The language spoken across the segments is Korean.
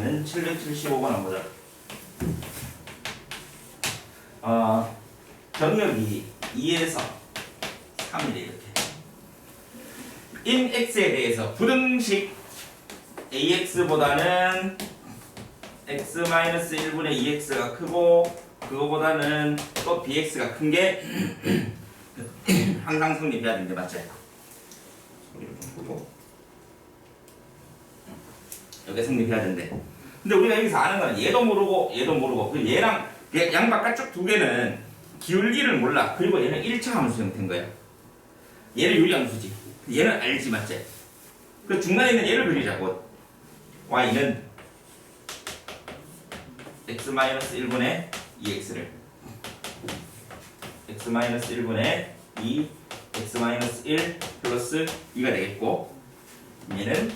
있는 775번 한번 보자. 어, 정역이 2에서 3이래 이렇게. in x에 대해서 부등식 ax보다는 x-1분의 2x가 크고 그거보다는 또 bx가 큰 게 항상 성립해야 되는데 맞지? 소리를 좀 보고 여기 성립해야 된대. 근데 우리가 여기서 아는 거는 얘도 모르고 얘도 모르고 그리고 얘랑 얘- 양 바깥 쪽 두 개는 기울기를 몰라. 그리고 얘는 1차 함수 형태인 거야. 얘는 유리함수지. 얘는 알지 맞지? 그 중간에 있는 얘를 그리자고. y는 x-1분의 2x를 x-1분의 2 x-1 플러스 2가 되겠고 얘는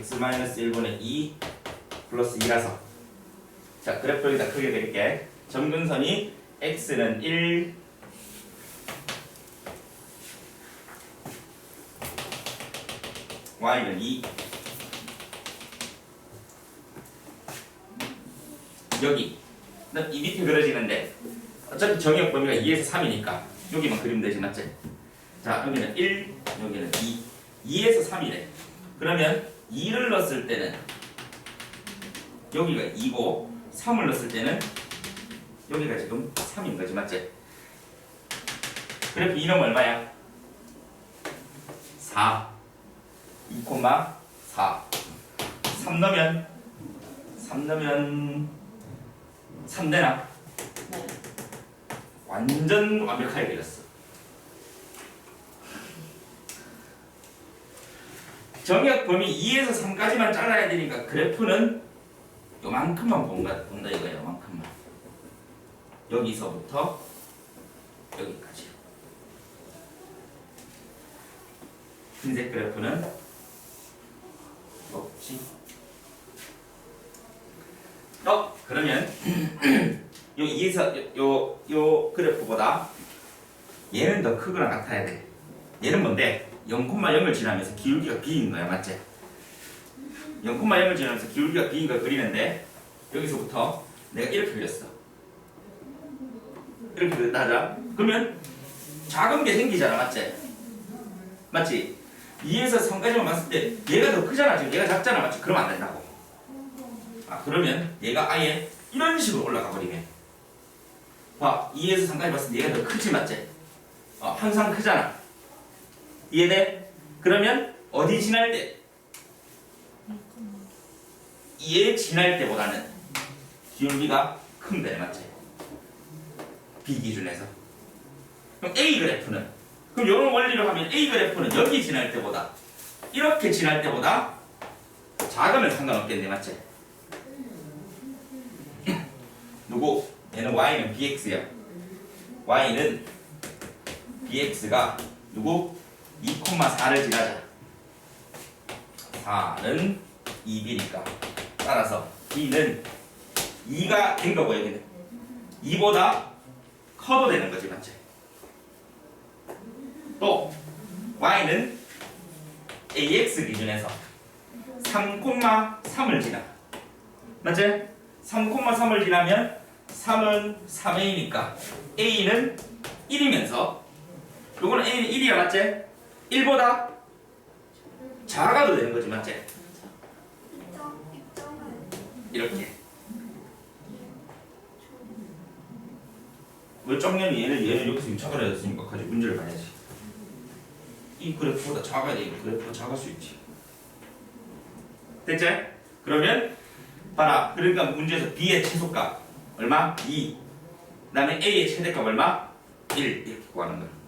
x-1분의 2 플러스 2라서. 자 그래프 여기다 크게 그릴게. 점근선이 x는 1 y는 2 여기. 이 밑에 그려지는데 어차피 정역 범위가 2에서 3이니까 여기만 그리면 되지 맞지? 자 여기는 1 여기는 2 2에서 3이래. 그러면 2를 넣었을 때는 여기가 2고 3을 넣었을 때는 여기가 지금 3인 거지 맞지? 그래프 이놈 얼마야? 4 2콤마 4 3 넣으면 3 넣으면 3 되나? 네. 완전 완벽하게 그렸어. 정역 범위 2에서 3까지만 잘라야 되니까 그래프는 요만큼만 본다, 본다 이거야 요만큼만. 여기서부터 여기까지. 흰색 그래프는 없지. 어 그러면 요 2에서 요, 요, 요 그래프보다 얘는 더 크거나 같아야 돼. 얘는 뭔데? 0,0을 지나면서 기울기가 b인 거야, 맞지? 0,0을 지나면서 기울기가 b인 걸 그리는데 여기서부터 내가 이렇게 그렸어. 이렇게 그렸다 하자. 그러면 작은 게 생기잖아, 맞지? 맞지? 2에서 3까지만 봤을 때 얘가 더 크잖아, 지금 얘가 작잖아, 맞지? 그러면 안 된다고. 아, 그러면 얘가 아예 이런 식으로 올라가 버리면 봐, 2에서 3까지 봤을 때 얘가 더 크지 맞지? 어, 항상 크잖아. 이해돼? 그러면 어디 지날 때? 얘 지날 때보다는 기울기가 큰데 맞지? B 기준에서. 그럼 A 그래프는 그럼 이런 원리로 하면 A 그래프는 여기 지날 때보다 이렇게 지날 때보다 작으면 상관없겠네 맞지? 누구? 얘는 y는 bx야. y는 bx가 누구? 2,4를 지나자. 4는 2b니까. 따라서 b는 2가 된 거고 여기는 2보다 커도 되는 거지 맞지? 또 y는 ax 기준에서 3,3을 지나. 맞지? 3,3을 지나면 3은 3a니까 a는 1이면서 요거는 a는 1이야 맞지? 1보다 작아도 되는 거지 맞지? 이렇게 왜 정년이 얘는 얘는 여기서 유착을 해줬으니까 가지고 문제를 봐야지 이 그래프보다 작아야 돼이 그래프가 작을 수 있지 됐지? 그러면 봐라 그러니까 문제에서 b의 최소값 얼마? 2 그 다음에 a의 최대값 얼마? 1 이렇게 구하는 거야